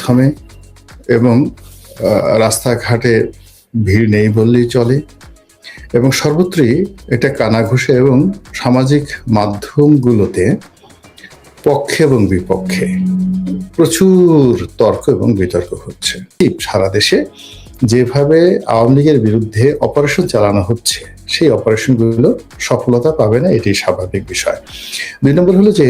থমে এবং রাস্তাঘাটে ভিড় নেই বললেই চলে। এবং সর্বত্রই এটা কানাঘুষে এবং সামাজিক মাধ্যমগুলোতে পক্ষে এবং বিপক্ষে প্রচুর তর্ক এবং বিতর্ক হচ্ছে। সারা দেশে যেভাবে আওয়ামী লীগের বিরুদ্ধে অপারেশন চালানো হচ্ছে, সেই অপারেশনগুলো সফলতা পাবে না এটি স্বাভাবিক বিষয়। দুই নম্বর হলো যে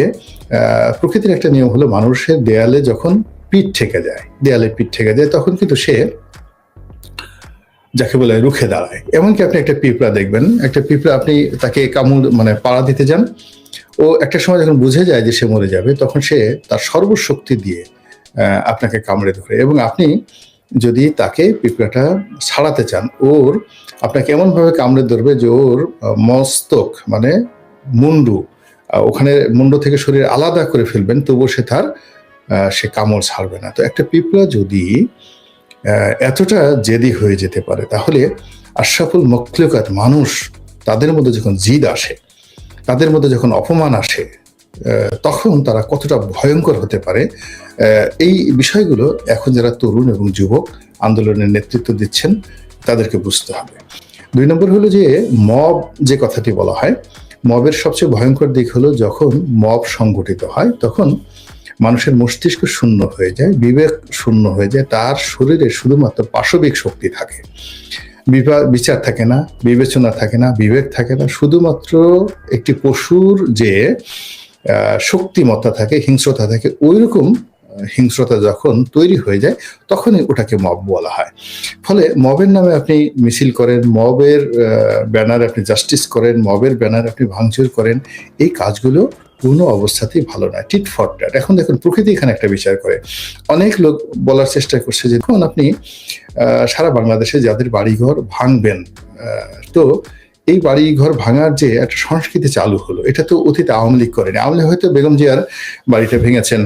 প্রকৃতির একটা নিয়ম হলো মানুষের দেয়ালে যখন পিঠ ঠেকে যায় দেয়ালে পিঠ ঠেকে যায়, তখন কিন্তু সে যাকে বলে রুখে দাঁড়ায়। এমনকি আপনি একটা পিঁপড়া দেখবেন, একটা পিঁপড়া আপনি তাকে কামড় মানে পাড়া দিতে যান, ও একটা সময় যখন বুঝে যায় যে সে মরে যাবে, তখন সে তার সর্বশক্তি দিয়ে আপনাকে কামড়ে ধরে। এবং আপনি যদি তাকে পিঁপড়াটা ছাড়াতে চান, ওর আপনাকে এমনভাবে কামড়ে ধরবে যে ওর মস্তক মানে মুন্ডু ওখানে মুন্ডু থেকে শরীর আলাদা করে ফেলবেন, তবুও সে তার সে কামড় ছাড়বে না। তো একটা পিঁপড়া যদি এতটা জেদি হয়ে যেতে পারে, তাহলে আশরাফুল মখলুকাত মানুষ তাদের মধ্যে যখন জিদ আসে, তাদের মধ্যে যখন অপমান আসে তখন তারা কতটা ভয়ঙ্কর হতে পারে এই বিষয়গুলো এখন যারা তরুণ এবং যুবক আন্দোলনের নেতৃত্ব দিচ্ছেন, তাদেরকে বুঝতে হবে। দুই নম্বর হলো যে, মব যে কথাটি বলা হয়, মবের সবচেয়ে ভয়ঙ্কর দিক হলো যখন মব সংগঠিত হয়, তখন মানুষের মস্তিষ্ক শূন্য হয়ে যায়, বিবেক শূন্য হয়ে যায়, তার শরীরে শুধুমাত্র পাশবিক শক্তি থাকে। বিচার থাকে না, বিবেচনা থাকে না, বিবেক থাকে না, শুধুমাত্র একটি পশুর যে শক্তিমত্তা থাকে, হিংস্রতা থাকে ওই রকম হিংস্রতা যখন তৈরি হয়ে যায়, তখনই ওটাকে মব বলা হয়। ফলে মবের নামে আপনি মিছিল করেন, মবের ব্যানার আপনি জাস্টিস করেন, মবের ব্যানার আপনি ভাঙচুর করেন, এই কাজগুলো কোনো অবস্থাতেই ভালো নয় টিট ফর এখন দেখুন, প্রকৃতি এখানে একটা বিচার করে। অনেক লোক বলার চেষ্টা করছে যে, দেখুন, আপনি সারা বাংলাদেশে যাদের বাড়িঘর ভাঙবেন তো এই বাড়ি ঘর ভাঙার যে একটা সংস্কৃতি চালু হলো, এটা তো অতীতে আওয়ামী লীগ করেনি। আওয়ামী লীগ হয়তো বেগম জিয়ার বাড়িটা ভেঙেছেন।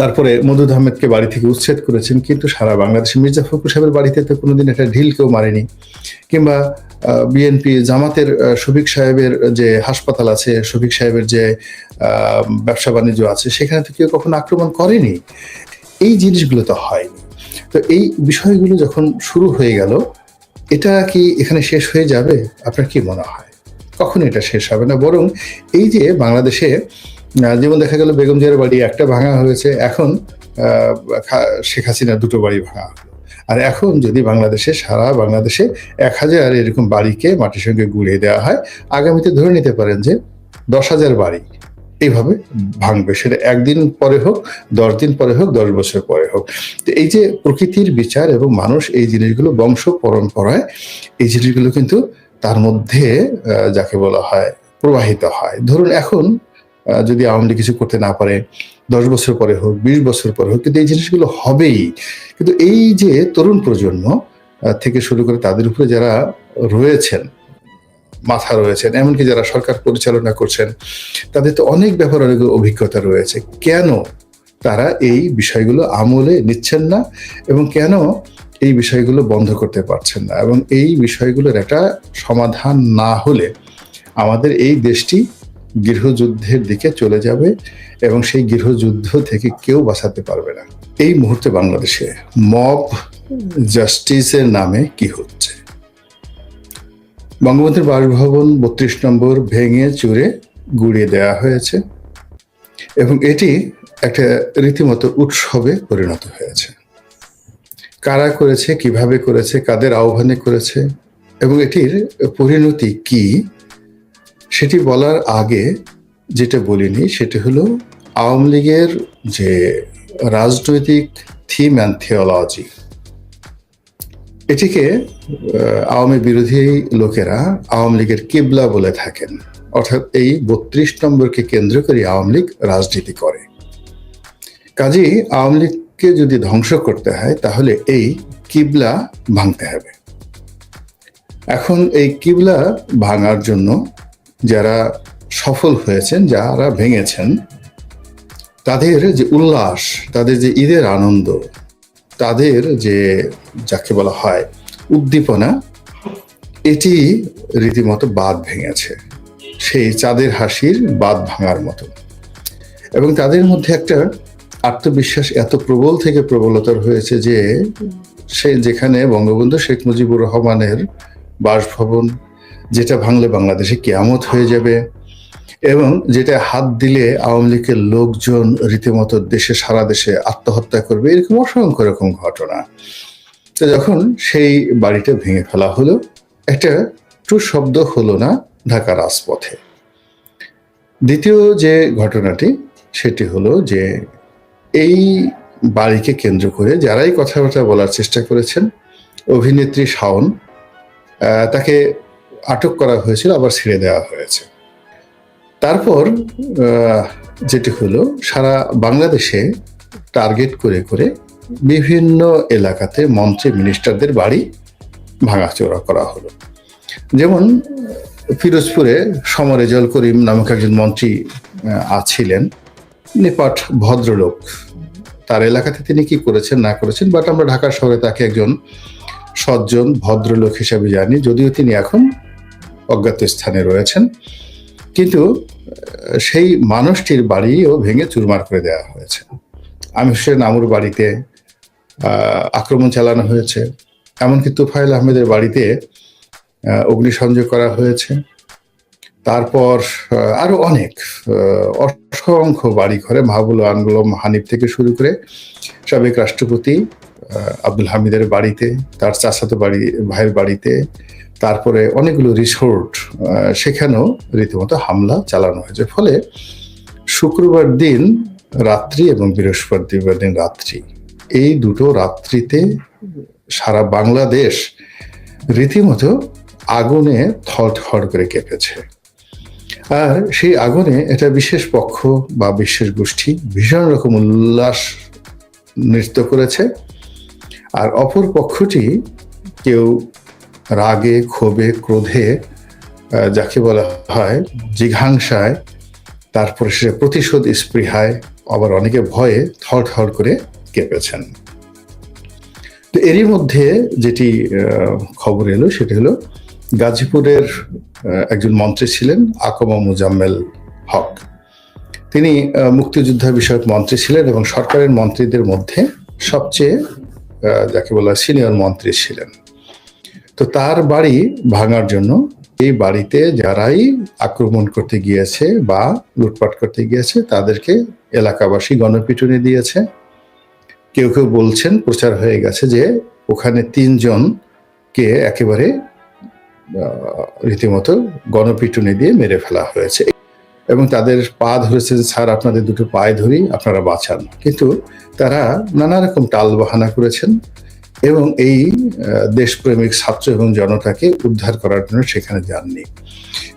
তারপরে মধুদ আহমেদকে বাড়ি থেকে উচ্ছেদ করেছেন, কিন্তু সারা বাংলাদেশে মির্জা ফখরুল সাহেবের বাড়িতে তো কোনোদিন একটা ঢিল কেউ মারেনি। কিংবা বিএনপি জামাতের শফিক সাহেবের যে হাসপাতাল আছে, শফিক সাহেবের যে ব্যবসা বাণিজ্য আছে, সেখানে তো কেউ কখনো আক্রমণ করেনি। এই জিনিসগুলো তো হয়নি। তো এই বিষয়গুলো যখন শুরু হয়ে গেল, এটা কি এখানে শেষ হয়ে যাবে? আপনার কি মনে হয়? কখন এটা শেষ হবে না। বরং এই যে বাংলাদেশে যেমন দেখা গেল বেগম জিয়ার বাড়ি একটা ভাঙা হয়েছে, এখন শেখ হাসিনার দুটো বাড়ি ভাঙা হলো। আর এখন যদি বাংলাদেশে, সারা বাংলাদেশে এক হাজার এরকম বাড়িকে মাটির সঙ্গে গুড়িয়ে দেওয়া হয়, আগামীতে ধরে নিতে পারেন যে দশ হাজার বাড়ি এইভাবে ভাঙবে। সেটা একদিন পরে হোক, দশ দিন পরে হোক, দশ বছর পরে হোক। তো এই যে প্রকৃতির বিচার এবং মানুষ এই জিনিসগুলো বংশ পরম্পরায় এই জিনিসগুলো কিন্তু তার মধ্যে যাকে বলা হয় প্রবাহিত হয়। ধরুন এখন যদি আওয়ামী লীগ কিছু করতে না পারে, দশ বছর পরে হোক, বিশ বছর পরে হোক, কিন্তু এই জিনিসগুলো হবেই। কিন্তু এই যে তরুণ প্রজন্ম থেকে শুরু করে তাদের উপরে যারা রয়েছেন, মাথা রয়েছেন, এমনকি যারা সরকার পরিচালনা করছেন, তাদের তো অনেক ব্যাপার, অনেক অভিজ্ঞতা রয়েছে। কেন তারা এই বিষয়গুলো আমলে নিচ্ছেন না এবং কেন এই বিষয়গুলো বন্ধ করতে পারছেন না? এবং এই বিষয়গুলোর একটা সমাধান না হলে আমাদের এই দেশটি গৃহযুদ্ধের দিকে চলে যাবে এবং সেই গৃহযুদ্ধ থেকে কেউ বাঁচাতে পারবে না। এই মুহূর্তে বাংলাদেশে মব জাস্টিসের নামে কি হচ্ছে? বঙ্গবন্ধুর বাসভবন বত্রিশ নম্বর ভেঙে চুরে গুড়িয়ে দেওয়া হয়েছে এবং এটি একটা রীতিমতো উৎসবে পরিণত হয়েছে। কারা করেছে, কীভাবে করেছে, কাদের আহ্বানে করেছে এবং এটির পরিণতি কি? সেটি বলার আগে যেটা বলিনি সেটি হলো আওয়ামী লীগের যে রাজনৈতিক থিম অ্যান্ড থিওলজি এটিকে আওয়ামী বিরোধী লোকেরা আওয়ামী লীগের কিবলা বলে থাকেন। অর্থাৎ এই বত্রিশ নম্বরকে কেন্দ্র করে আওয়ামী লীগ রাজনীতি করে। কাজেই আওয়ামী লীগকে যদি ধ্বংস করতে হয়, তাহলে এই কিবলা ভাঙতে হবে। এখন এই কিবলা ভাঙার জন্য যারা সফল হয়েছেন, যারা ভেঙেছেন, তাদের যে উল্লাস, তাদের যে ঈদের আনন্দ, তাদের যে যাকে বলা হয় উদ্দীপনা, এটি রীতিমতো বাদ ভেঙেছে। সেই চাঁদের হাসির বাদ ভাঙার মতো। এবং তাদের মধ্যে একটা আত্মবিশ্বাস এত প্রবল থেকে প্রবলতর হয়েছে যে, সে যেখানে বঙ্গবন্ধু শেখ মুজিবুর রহমানের বাসভবন যেটা ভাঙলে বাংলাদেশে কেয়ামত হয়ে যাবে এবং যেটা হাত দিলে আওয়ামী লীগের লোকজন রীতিমতো দেশে, সারা দেশে আত্মহত্যা করবে, এরকম অসংখ্য রকম ঘটনা। তো যখন সেই বাড়িটা ভেঙে ফেলা হলো, একটা টু শব্দ হলো না ঢাকা রাজপথে। দ্বিতীয় যে ঘটনাটি, সেটি হলো যে এই বাড়িকে কেন্দ্র করে যারাই কথাবার্তা বলার চেষ্টা করেছেন, অভিনেত্রী শাওন তাকে আটক করা হয়েছিল, আবার ছেড়ে দেওয়া হয়েছে। তারপর যেটি হলো, সারা বাংলাদেশে টার্গেট করে করে বিভিন্ন এলাকাতে মন্ত্রী মিনিস্টারদের বাড়ি ভাঙাচোরা করা হলো। যেমন ফিরোজপুরে সমরেজল করিম নামক একজন মন্ত্রী আছিলেন। নিপাট ভদ্রলোক। তার এলাকাতে তিনি কি করেছেন, না করেছেন, বাট আমরা ঢাকা শহরে তাকে একজন সজ্জন, ভদ্রলোক হিসাবে জানি, যদিও তিনি এখন অজ্ঞাত স্থানে রয়েছেন। কিন্তু সেই মানুষটির বাড়িও ভেঙে চুরমার করে দেওয়া হয়েছে। আমি হোসেন আমুর বাড়িতে আক্রমণ চালানো হয়েছে। এমনকি তুফাইল আহমেদের বাড়িতে অগ্নিসংযোগ করা হয়েছে। তারপর আরও অনেক অসংখ্য বাড়ি ঘরে মাহবুল আনগুলম হানিফ থেকে শুরু করে সাবেক রাষ্ট্রপতি আব্দুল হামিদের বাড়িতে, তার চাচাতো বাড়ি, ভাইয়ের বাড়িতে তারপরে অনেকগুলো রিসোর্ট সেখানেও রীতিমতো হামলা চালানো হয়েছে। ফলে শুক্রবার দিন রাত্রি এবং বৃহস্পতিবার দিন রাত্রি, এই দুটো রাত্রিতে সারা বাংলাদেশ রীতিমতো আগুনে থরথর করে কেঁপেছে। আর সেই আগুনে এটা বিশেষ পক্ষ বা বিশেষ গোষ্ঠী ভীষণ রকম উল্লাস নৃত্য করেছে। আর অপর পক্ষটি কেউ রাগে, ক্ষোভে, ক্রোধে যাকে বলা হয় জিঘাংসায়, তারপরে সে প্রতিশোধ স্পৃহায়, আবার অনেকে ভয়ে থর থর করে কেঁপেছেন। তো এরই মধ্যে যেটি খবর এলো সেটা হলো গাজীপুরের একজন মন্ত্রী ছিলেন আকমা মুজাম্মেল হক। তিনি মুক্তিযোদ্ধা বিষয়ক মন্ত্রী ছিলেন এবং সরকারের মন্ত্রীদের মধ্যে সবচেয়ে যাকে বলা সিনিয়র মন্ত্রী ছিলেন। তো তার বাড়ি ভাঙার জন্য এই বাড়িতে যারাই আক্রমণ করতে গিয়েছে বা লুটপাট করতে গিয়েছে তাদেরকে এলাকাবাসী গণপিটুনি দিয়েছে। কেউ কেউ বলছেন প্রচার হয়ে গেছে যে ওখানে তিনজনকে একেবারে রীতিমতো গণপিটুনি দিয়ে মেরে ফেলা হয়েছে। এবং তাদের পা ধরেছে যে, স্যার আপনাদের দুটো পায়ে ধরি আপনারা বাঁচান। কিন্তু তারা নানা রকম টাল বাহানা করেছেন। এবং এই দেশপ্রেমিক ছাত্র এবং জনতাকে উদ্ধার করার জন্য সেখানে যাননি।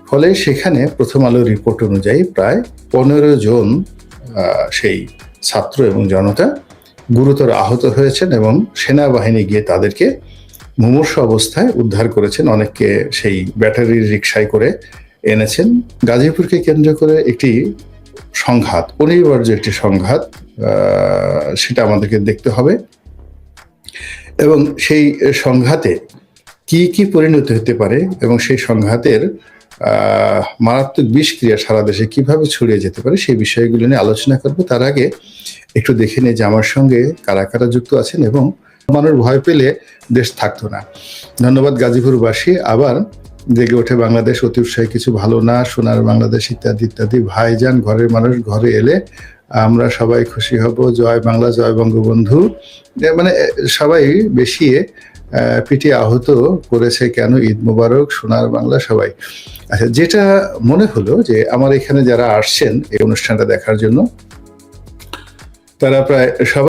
ফলে সেখানে প্রথম আলো রিপোর্ট অনুযায়ী প্রায় পনেরো জন সেই ছাত্র এবং জনতা গুরুতর আহত হয়েছেন এবং সেনাবাহিনী গিয়ে তাদেরকে মুমূর্ষ অবস্থায় উদ্ধার করেছেন। অনেককে সেই ব্যাটারির রিক্সায় করে এনেছেন। গাজীপুরকে কেন্দ্র করে একটি সংঘাত, অনিবার্য একটি সংঘাত সেটা আমাদেরকে দেখতে হবে। এবং সেই সংঘাতে কি কি পরিণতি হতে পারে এবং সেই সংঘাতের মারাত্মক বিষক্রিয়া সারা দেশে কীভাবে ছড়িয়ে যেতে পারে সেই বিষয়গুলো নিয়ে আলোচনা করব। তার আগে একটু দেখে নিই যে আমার সঙ্গে কারা কারা যুক্ত আছেন এবং মানুষ ভয় পেলে দেশ থাকতো না। ধন্যবাদ গাজীপুরবাসী। আবার জেগে ওঠে বাংলাদেশ, অতি উৎসাহী কিছু ভালো না, সোনার বাংলাদেশ ইত্যাদি ইত্যাদি। ভাইজান, ঘরের মানুষ, ঘরে এলে আমরা সবাই খুশি হব। জয় বাংলা, জয় বঙ্গবন্ধু। মানে সবাই বেশি পিটি আহত করেছে কেন? ঈদ মুবারক, সোনার বাংলা, সবাই। আচ্ছা যেটা মনে হলো যে, আমার এখানে যারা আসছেন এই অনুষ্ঠানটা দেখার জন্য, তারা প্রায় সবাই